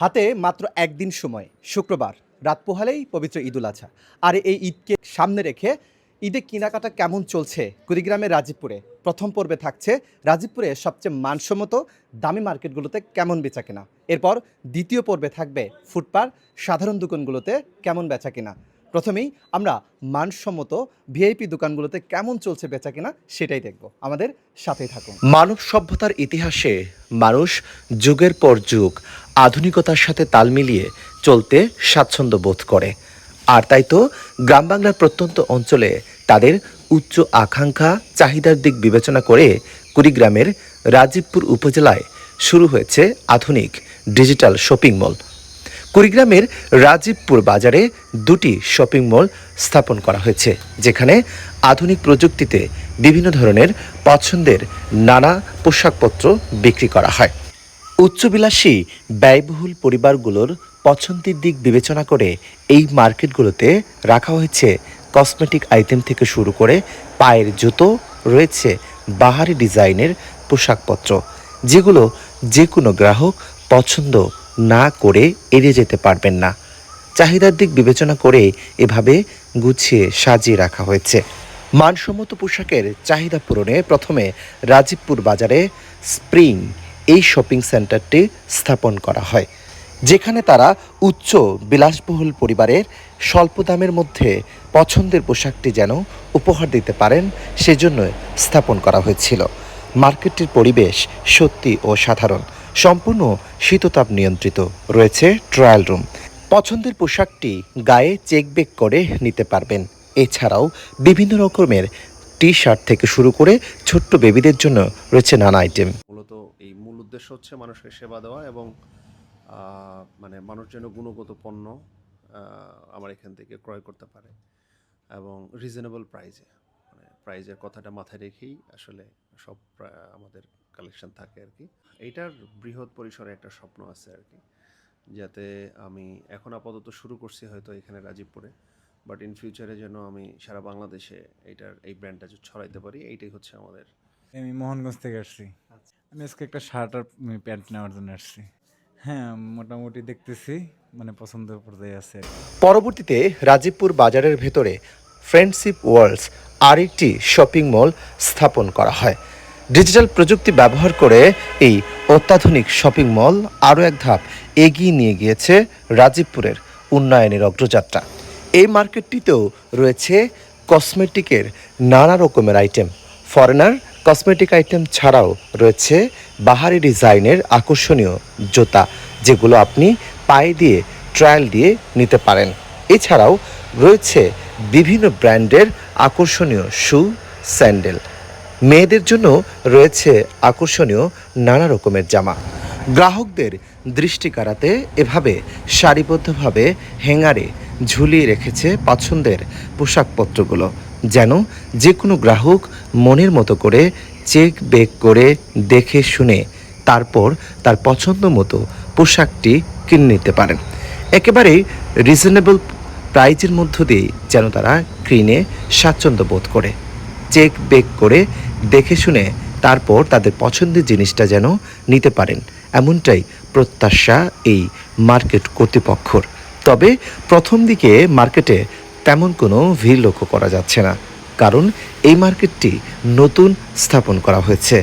হাতে মাত্র একদিন সময়, শুক্রবার, রাত পোহালেই পবিত্র ঈদুল আজহা। আর এই ঈদকে সামনে রেখে ঈদে কেনাকাটা কেমন চলছে কুড়িগ্রামের রাজীবপুরে? প্রথম পর্বে থাকছে রাজীবপুরে সবচেয়ে মানসম্মত দামি মার্কেটগুলোতে কেমন বেচা কেনা? এরপর দ্বিতীয় পর্বে থাকবে ফুটপার সাধারণ দোকানগুলোতে কেমন বেচা কেনা? প্রথমেই আমরা মানসম্মত ভিআইপি দোকানগুলোতে কেমন চলছে বেচা কেনা সেটাই দেখব। আমাদের সাথেই থাকুন। মানব সভ্যতার ইতিহাসে মানুষ যুগের পর যুগ আধুনিকতার সাথে তাল মিলিয়ে চলতে স্বাচ্ছন্দ্য বোধ করে। আর তাই তো গ্রাম বাংলার প্রত্যন্ত অঞ্চলে তাদের উচ্চ আকাঙ্ক্ষা চাহিদার দিক বিবেচনা করে কুড়িগ্রামের রাজীবপুর উপজেলায় শুরু হয়েছে আধুনিক ডিজিটাল শপিং মল। কুড়িগ্রামের রাজীবপুর বাজারে দুটি শপিং মল স্থাপন করা হয়েছে, যেখানে আধুনিক প্রযুক্তিতে বিভিন্ন ধরনের পছন্দের নানা পোশাকপত্র বিক্রি করা হয়। উচ্চবিলাসী, ব্যয়বহুল পরিবারগুলোর পছন্দের দিক বিবেচনা করে এই মার্কেটগুলোতে রাখা হয়েছে কসমেটিক আইটেম থেকে শুরু করে পায়ের জুতো, রয়েছে বাহারি ডিজাইনের পোশাকপত্র, যেগুলো যে কোনো গ্রাহক পছন্দ না করে এড়িয়ে যেতে পারবেন না। চাহিদার দিক বিবেচনা করে এভাবে গুছিয়ে সাজিয়ে রাখা হয়েছে। মানসম্মত পোশাকের চাহিদা পূরণে প্রথমে রাজীবপুর বাজারে স্প্রিং এই শপিং সেন্টারটি স্থাপন করা হয়, যেখানে তারা উচ্চ বিলাসবহুল পরিবারের স্বল্প দামের মধ্যে পছন্দের পোশাকটি যেন উপহার দিতে পারেন সেজন্য স্থাপন করা হয়েছিল। মার্কেটটির পরিবেশ সত্যি ও সাধারণ, সম্পূর্ণ শীততাপ নিয়ন্ত্রিত রয়েছে ট্রায়াল রুম পছন্দের পোশাকটি গায়ে চেক বেক করে নিতে পারবেন। এছাড়াও বিভিন্ন রকমের টি শার্ট থেকে শুরু করে ছোট্ট বেবিদের জন্য রয়েছে নানা আইটেম এই মূল উদ্দেশ্য হচ্ছে মানুষকে সেবা দেওয়া এবং মানে মানুষ যেন গুণগত পণ্য আমার এখান থেকে ক্রয় করতে পারে এবং রিজনেবল প্রাইজে মানে প্রাইজের কথাটা মাথায় রেখেই আসলে সব আমাদের কালেকশন থাকে আর কি। এইটার বৃহৎ পরিসরে একটা স্বপ্ন আছে আর কি। যাতে আমি এখন আপাতত শুরু করছি হয়তো এখানে রাজীবপুরে বাট ইন ফিউচারে যেন আমি সারা বাংলাদেশে এইটার এই ব্র্যান্ডটা ছড়াইতে পারি এইটাই হচ্ছে আমাদের আমি মোহনগঞ্জ থেকে আসছি। আমি আজকে একটা শার্ট আর প্যান্ট নেওয়ার জন্য আসছি। হ্যাঁ মোটামুটি দেখতেছি মানে পছন্দের পর্যায়ে আছে পরবর্তীতে রাজীবপুর বাজারের ভেতরে ফ্রেন্ডশিপ ওয়ার্ল্ডস আরেকটি শপিং মল স্থাপন করা হয়। ডিজিটাল প্রযুক্তি ব্যবহার করে এই অত্যাধুনিক শপিং মল আরও এক ধাপ এগিয়ে নিয়ে গিয়েছে রাজীবপুরের উন্নয়নের অগ্রযাত্রা। এই মার্কেটটিতেও রয়েছে কসমেটিকের নানা রকমের আইটেম ফরেনার কসমেটিক আইটেম ছাড়াও রয়েছে বাহারি ডিজাইনের আকর্ষণীয় জুতা, যেগুলো আপনি পায়ে দিয়ে, ট্রায়াল দিয়ে নিতে পারেন। এছাড়াও রয়েছে বিভিন্ন ব্র্যান্ডের আকর্ষণীয় শু, স্যান্ডেল। মেয়েদের জন্য রয়েছে আকর্ষণীয় নানা রকমের জামা। গ্রাহকদের দৃষ্টি কাড়াতে এভাবে সারিবদ্ধভাবে হ্যাঙ্গারে ঝুলিয়ে রেখেছে পছন্দের পোশাকপত্রগুলো। যেন যে কোনো গ্রাহক মনের মতো করে চেক বেক করে দেখে শুনে তারপর তার পছন্দ মতো পোশাকটি কিনে নিতে পারেন। একেবারেই রিজনেবল প্রাইজের মধ্য দিয়েই যেন তারা কিনে স্বাচ্ছন্দ্য বোধ করে। চেক বেক করে দেখে শুনে তারপর তাদের পছন্দের জিনিসটা যেন নিতে পারেন। এমনটাই প্রত্যাশা এই মার্কেট কর্তৃপক্ষর। তবে প্রথম দিকে মার্কেটে তেমন কোনো ভিড় লক্ষ্য করা যাচ্ছে না, কারণ এই মার্কেটটি নতুন স্থাপন করা হয়েছে।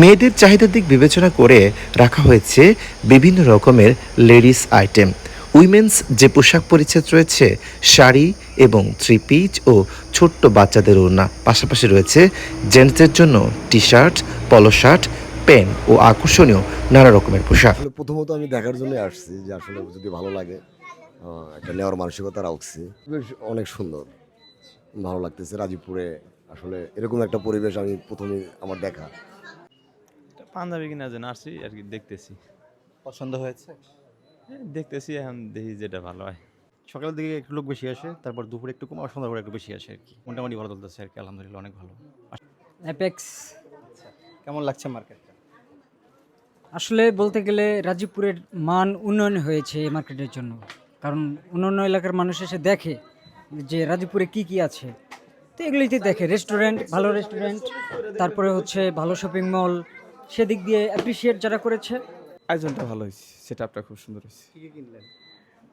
মেয়েদের চাহিদার দিক বিবেচনা করে রাখা হয়েছে বিভিন্ন রকমের লেডিস আইটেম। উইমেন্স যে পোশাক পরিচ্ছেদ রয়েছে, শাড়ি এবং থ্রি পিচ ও ছোট্ট বাচ্চাদের ওড়না পাশাপাশি রয়েছে জেন্টসদের জন্য T shirt polo shirt, pant ও আকর্ষণীয় নানা রকমের পোশাক। প্রথমত আমি দেখার জন্য আসছি যে আসলে যদি ভালো লাগে। একটা নেওয়ার মানসিকতা রাখছি। বেশ অনেক সুন্দর। ভালো লাগতেছে রাজীবপুরে। আসলে এরকম একটা পরিবেশ আমি প্রথমে আমার দেখা। এটা পাঞ্জাবি কিনার জন্য আসছি আর কি দেখতেছি। পছন্দ হয়েছে? দেখতেছি এখন দেখি যেটা ভালো হয়। সকালের দিকে একটু লোক বেশি আসে তারপর দুপুরে একটু কম আর একটু বেশি আসে আর কি। মোটামুটি ভালো চলতেছে আর কি আলহামদুলিল্লাহ অনেক ভালো। অ্যাপেক্স কেমন লাগছে মার্কেটটা আসলে বলতে গেলে রাজীবপুরের মান উন্নয়ন হয়েছে এই মার্কেটের জন্য। কারণ অন্যান্য এলাকার মানুষ এসে দেখে যে রাজীবপুরে কি কি আছে। তো এগুলিতে দেখে। রেস্টুরেন্ট ভালো রেস্টুরেন্ট তারপরে হচ্ছে ভালো শপিং মল সেদিক দিয়ে অ্যাপ্রিসিয়েট যারা করেছে। আয়োজনটা ভালো হয়েছে সেটা আপনার খুব সুন্দর হয়েছে।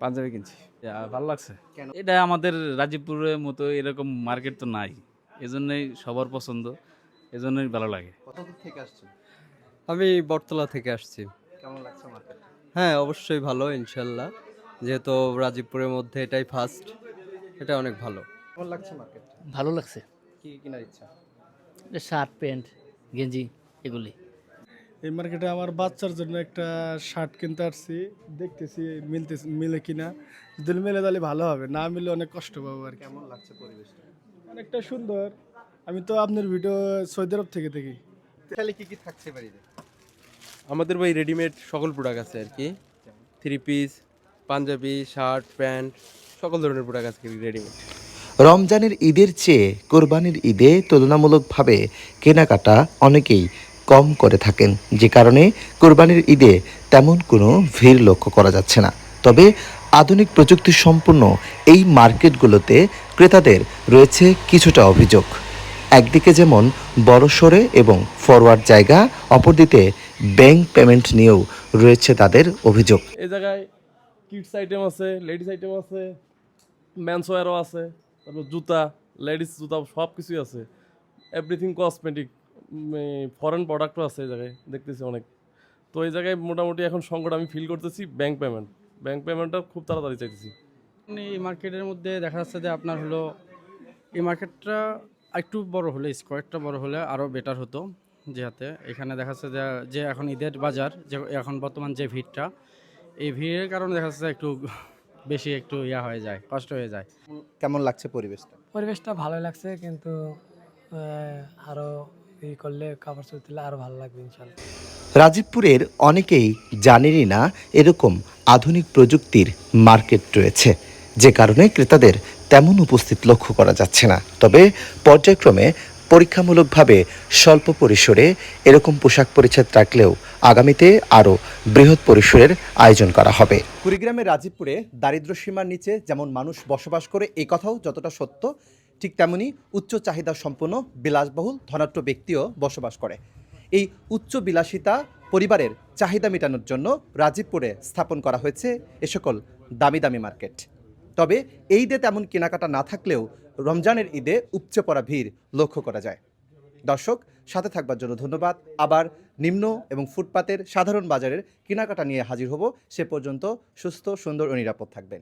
পাঞ্জাবি কিনছি। ভালো লাগছে? এটা আমাদের রাজীবপুরের মতো এরকম মার্কেট তো নাই। এজন্যই সবার পছন্দ এজন্যই ভালো লাগে। থেকে আসছেন? আমি বটতলা থেকে আসছি। কেমন লাগছে হ্যাঁ অবশ্যই ভালো ইনশাল্লাহ। যেহেতু রাজীবপুরের মধ্যে এটাই ফার্স্ট এটা অনেক ভালো। কেমন লাগছে মার্কেট ভালো লাগছে। কি কি কেনার ইচ্ছা? শার্ট প্যান্ট গেঞ্জি এগুলি। এই মার্কেটে আমার বাচ্চার জন্য একটা শার্ট কিনতে আসছি। দেখতেছি মিলতে মিলে কিনা। যদি মিলে তাহলে ভালো হবে না মিলে অনেক কষ্ট পাবো আর কি। কেমন লাগছে পরিবেশটা? অনেকটা সুন্দর। আমি তো আপনার ভিডিও সৌদি আরব থেকে দেখি। তাহলে কি কি থাকছে বাড়িতে? আমাদের ভাই রেডিমেড সকল প্রোডাক্ট আছে আর কি। Three piece Punjabi shirt pant সকল ধরনের প্রোডাক্ট আছে রেডিমেড রমজানের ঈদের চেয়ে কোরবানির ঈদে তুলনামূলকভাবে কেনাকাটা অনেকেই কম করে থাকেন। যে কারণে কোরবানির ঈদে তেমন কোনো ভিড় লক্ষ্য করা যাচ্ছে না। তবে আধুনিক প্রযুক্তি সম্পন্ন এই মার্কেটগুলোতে ক্রেতাদের রয়েছে কিছুটা অভিযোগ। একদিকে যেমন বড়সড়ে এবং ফরওয়ার্ড জায়গা অপরদিকে ব্যাংক পেমেন্ট নিয়েও রয়েছে তাদের অভিযোগ। এই জায়গায় কিডস আইটেম আছে, লেডিস আইটেম আছে ম্যানস ওয়ারও আছে, তারপর জুতা, লেডিস জুতা সব কিছুই আছে। এভরিথিং কসমেটিক ফরেন প্রোডাক্টও আছে এই জায়গায়, দেখতেছি অনেক। তো এই জায়গায় মোটামুটি এখন সংকট আমি ফিল করতেছি ব্যাংক পেমেন্ট ব্যাংক পেমেন্টটা খুব তাড়াতাড়ি চাইতেছি। এই মার্কেটের মধ্যে দেখা যাচ্ছে যে আপনার হলো, এই মার্কেটটা একটু বড় হলে স্কোয়ারটা বড় হলে আরও বেটার হতো। যেহাতে এখানে দেখা যাচ্ছে যে যে এখন ঈদের বাজার, যে এখন বর্তমান যে ভিড়টা এই ভিড়ের কারণে দেখা যাচ্ছে একটু বেশি একটু ইয়া হয়ে যায় কষ্ট হয়ে যায়। কেমন লাগছে পরিবেশটা? পরিবেশটা ভালোই লাগছে কিন্তু আরও ই করলে কাপড় চোপড় দিলে আরও ভালো লাগবে ইনশাল্লাহ। রাজীবপুরের অনেকেই জানেনই না এরকম আধুনিক প্রযুক্তির মার্কেট রয়েছে। যে কারণে ক্রেতাদের তেমন উপস্থিত লক্ষ্য করা যাচ্ছে না। তবে পর্যায়ক্রমে পরীক্ষামূলকভাবে স্বল্প পরিসরে এরকম পোশাক পরিচ্ছদ রাখলেও আগামীতে আরও বৃহৎ পরিসরের আয়োজন করা হবে। কুড়িগ্রামের রাজীবপুরে দারিদ্র সীমার নিচে যেমন মানুষ বসবাস করে এই কথাও যতটা সত্য, ঠিক তেমনি উচ্চ চাহিদা সম্পন্ন, বিলাসবহুল, ধনাঢ্য ব্যক্তিও বসবাস করে। এই উচ্চ বিলাসিতা পরিবারের চাহিদা মেটানোর জন্য রাজীবপুরে স্থাপন করা হয়েছে এ সকল দামি দামি মার্কেট। তবে এই ঈদে তেমন কেনাকাটা না থাকলেও রমজানের ঈদে উপচে পড়া ভিড় লক্ষ্য করা যায়। দর্শক, সাথে থাকবার জন্য ধন্যবাদ। আবার নিম্ন এবং ফুটপাতের সাধারণ বাজারের কেনাকাটা নিয়ে হাজির হব। সে পর্যন্ত সুস্থ, সুন্দর ও নিরাপদ থাকবেন।